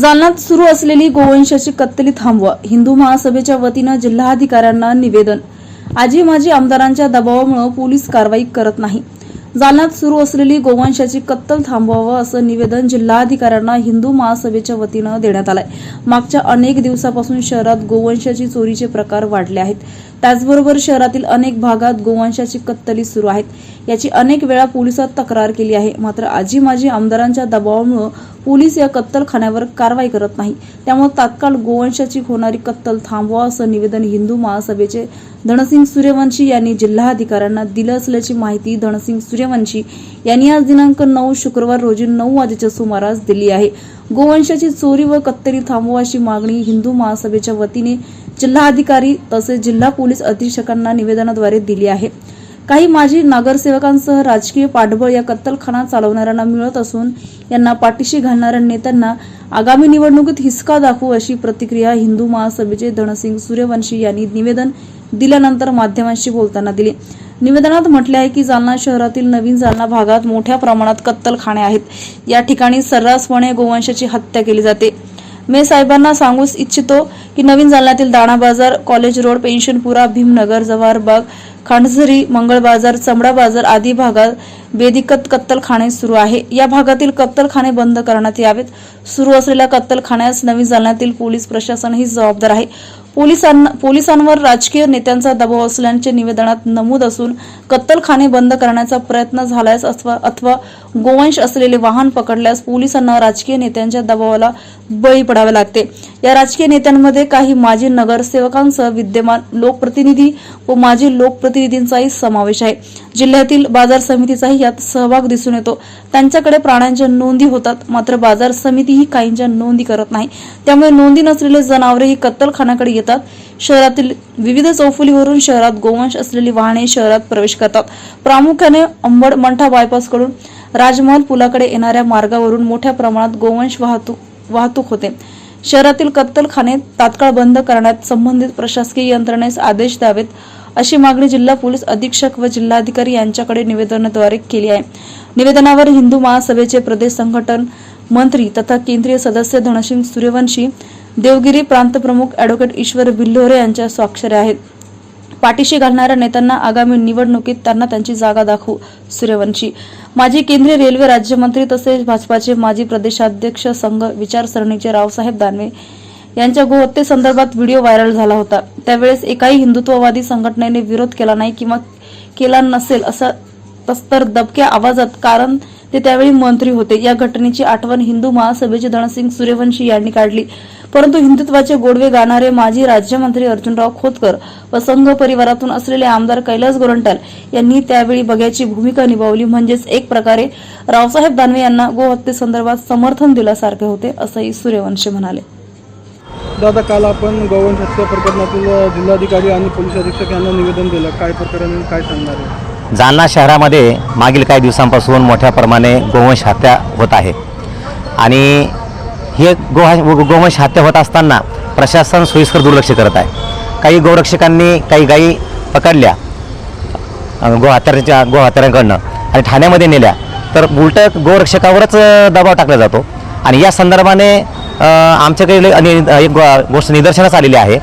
जालन्यात सुरू असलेली गोवंशाची कत्तली थांबवा. हिंदू महासभेच्या वतीनं जिल्हाधिकाऱ्यांना निवेदन. आजी माजी आमदारांच्या दबावामुळे पोलीस कारवाई करत नाही. जालन्यात सुरू असलेली गोवंशाची कत्तल थांबवावं असं निवेदन जिल्हाधिकाऱ्यांना हिंदू महासभेच्या वतीनं देण्यात आलंय. मागच्या अनेक दिवसापासून शहरात गोवंशाची चोरीचे प्रकार वाढले आहेत. त्याचबरोबर शहरातील अनेक भागात गोवंशाची कत्तली सुरू आहेत. याची अनेक वेळा पोलिसात तक्रार केली आहे. मात्र आजी माजी आमदारांच्या दबावामुळे पोलीस या कत्तलखान्यावर कारवाई करत नाही. त्यामुळे तात्काळ गोवंशाची होणारी कत्तल थांबवा असं निवेदन हिंदू महासभेचे धनसिंग सूर्यवंशी यांनी जिल्हाधिकाऱ्यांना दिलं असल्याची माहिती धनसिंग सूर्य सूर्यवंशी यांनी आज दिनांक नऊ शुक्रवार रोजी नऊ वाजेच्या सुमारास दिली आहे. गोवंशाची चोरी व कत्तरी थांबवा अशी मागणी हिंदू महासभेच्या वतीने जिल्हाधिकारी तसेच जिल्हा पोलीस अधीक्षकांना निवेदनाद्वारे दिली आहे. काही माजी नगरसेवकांसह राजकीय पाठबळ या कत्तलखाना चालवणाऱ्यांना मिळत असून यांना पाठीशी घालणाऱ्या नेत्यांना आगामी निवडणुकीत हिसका दाखवू अशी प्रतिक्रिया हिंदू महासभेचे धनसिंग सूर्यवंशी यांनी निवेदन दिल्यानंतर माध्यमांशी बोलताना दिली. निवेदनात म्हटले आहे की जालना शहरातील नवीन जालना भागात मोठ्या प्रमाणात कत्तलखाने आहेत. या ठिकाणी सर्रासपणे गोवंशाची हत्या केली जाते. मी साहेबांना सांगू इच्छितो की नवीन जालन्यातील दाणा बाजार कॉलेज रोड पेन्शनपुरा भीमनगर जव्हारबाग खांडझरी मंगळ बाजार चमडा बाजार आदी भागात बेदिकत कत्तलखाने सुरू आहे. या भागातील कत्तलखाने बंद करण्यात यावेत. सुरू असलेल्या कत्तलखान्यास नवीन जालन्यातील पोलीस प्रशासनही जबाबदार आहे. पोलिसांवर राजकीय नेत्यांचा दबाव असल्याचे निवेदनात नमूद असून कत्तलखाने बंद करण्याचा प्रयत्न झाल्यास अथवा अथवा गोवंश असलेले वाहन पकडल्यास पोलिसांना राजकीय नेत्यांच्या दबावाला बळी पडावे लागते. या राजकीय नेत्यांमध्ये काही माजी नगरसेवकांसह विद्यमान लोकप्रतिनिधी व माजी लोकप्रतिनिधींचाही समावेश आहे. जिल्ह्यातील बाजार समितीचाही यात सहभाग दिसून येतो. त्यांच्याकडे प्राण्यांच्या नोंदी होतात मात्र बाजार समितीही काहींच्या नोंदी करत नाही. त्यामुळे नोंदी नसलेले जनावरेही कत्तलखानाकडे कत्तलखान्याकडे येतात. शहरातील विविध चौफुलीवरून शहरात गोवंश असलेली वाहने शहरात प्रवेश करतात. प्रामुख्याने अंबड मंठा बायपासकडून राजमहल पुलाकडे येणाऱ्या मार्गावरून मोठ्या प्रमाणात गोवंश वाहतूक वाहतूक होते. शहरातील कत्तलखाने तात्काळ बंद करण्यात संबंधित प्रशासकीय यंत्रणेस आदेश द्यावेत. अशी मागणी जिल्हा पोलीस अधीक्षक व जिल्हाधिकारी यांच्याकडे निवेदनाद्वारे केली आहे. निवेदनावर हिंदू महासभेचे प्रदेश संघटन मंत्री तथा केंद्रीय सदस्य धनसिंग सूर्यवंशी देवगिरी प्रांतप्रमुख अॅडव्होकेट ईश्वर बिल्लोरे यांच्या स्वाक्षऱ्या आहेत. पाठीशी घालणाऱ्या नेत्यांना आगामी निवडणुकीत त्यांना त्यांची जागा दाखवू सूर्यवंशी. माजी केंद्रीय रेल्वे राज्यमंत्री तसेच भाजपाचे माजी प्रदेशाध्यक्ष संघ विचारसरणीचे रावसाहेब दानवे यांच्या गोहत्येसंदर्भात व्हिडिओ व्हायरल झाला होता. त्यावेळेस एकाही हिंदुत्ववादी संघटनेने विरोध केला नाही किंवा केला नसेल असा तस तर दबक्या आवाजात कारण ते त्यावेळी मंत्री होते. या घटनेची आठवण हिंदू महासभेचे धनसिंग सूर्यवंशी यांनी काढली. परंतु हिंदुत्वाचे गोडवे गाणारे माजी राज्यमंत्री अर्जुनराव खोतकर व संघ परिवारातून असलेले आमदार कैलास गोरंटाल यांनी त्यावेळी बघ्याची भूमिका निभावली. म्हणजेच एक प्रकारे रावसाहेब दानवे यांना गोहत्येसंदर्भात समर्थन दिल्यासारखे होते असंही सूर्यवंशी म्हणाले. दादा काल आपण गोवंश हत्या प्रकरणातील जिल्हाधिकारी आणि पोलीस अधीक्षक यांना निवेदन दिलं. काय प्रकरण काय सांगणार आहे? जालना शहरामध्ये मागील काही दिवसांपासून मोठ्या प्रमाणे गोवंश हत्या होत आहे. आणि हे गो गोवंश हत्या होत असताना प्रशासन सोयीस्कर दुर्लक्ष करत आहे. काही गोरक्षकांनी काही गायी पकडल्या अं, गो आणि ठाण्यामध्ये नेल्या. तर उलट गोरक्षकावरच दबाव टाकला जातो. आणि या संदर्भाने आमच्याकडे लई- आणि एक गो- गोष्ट निदर्शनास आलेली आहे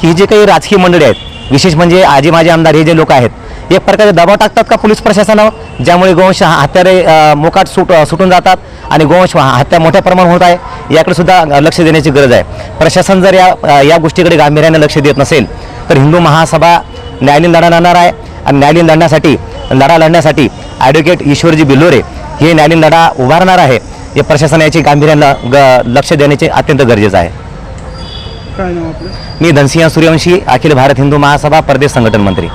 की ही जे काही राजकीय मंडळी आहेत विशेष म्हणजे आजी माजी आमदार हे जे लोक आहेत एक प्रकारे दबाव टाकतात का पोलीस प्रशासनावर? ज्यामुळे गोवंश हा- हत्यारे मोकाट सुट सुटून जातात आणि गोवंश हा- हत्या मोठ्या प्रमाणात होत आहे याकडे सुद्धा लक्ष देण्याची गरज आहे. प्रशासन जर या या गोष्टीकडे गांभीर्याने लक्ष देत नसेल तर हिंदू महासभा न्यायालयीन लढा लढणार आहे. आणि न्यायालयीन लढण्यासाठी लढा लढण्यासाठी ॲडव्होकेट ईश्वरजी बिल्लोरे हे न्यायालयीन लढा उभारणार आहे. हे प्रशासन याची गांभीर्यानं ग लक्ष देण्याचे अत्यंत गरजेचं आहे. काय नाव आपलं? मी धनसिंह सूर्यवंशी अखिल भारत हिंदू महासभा प्रदेश संघटन मंत्री.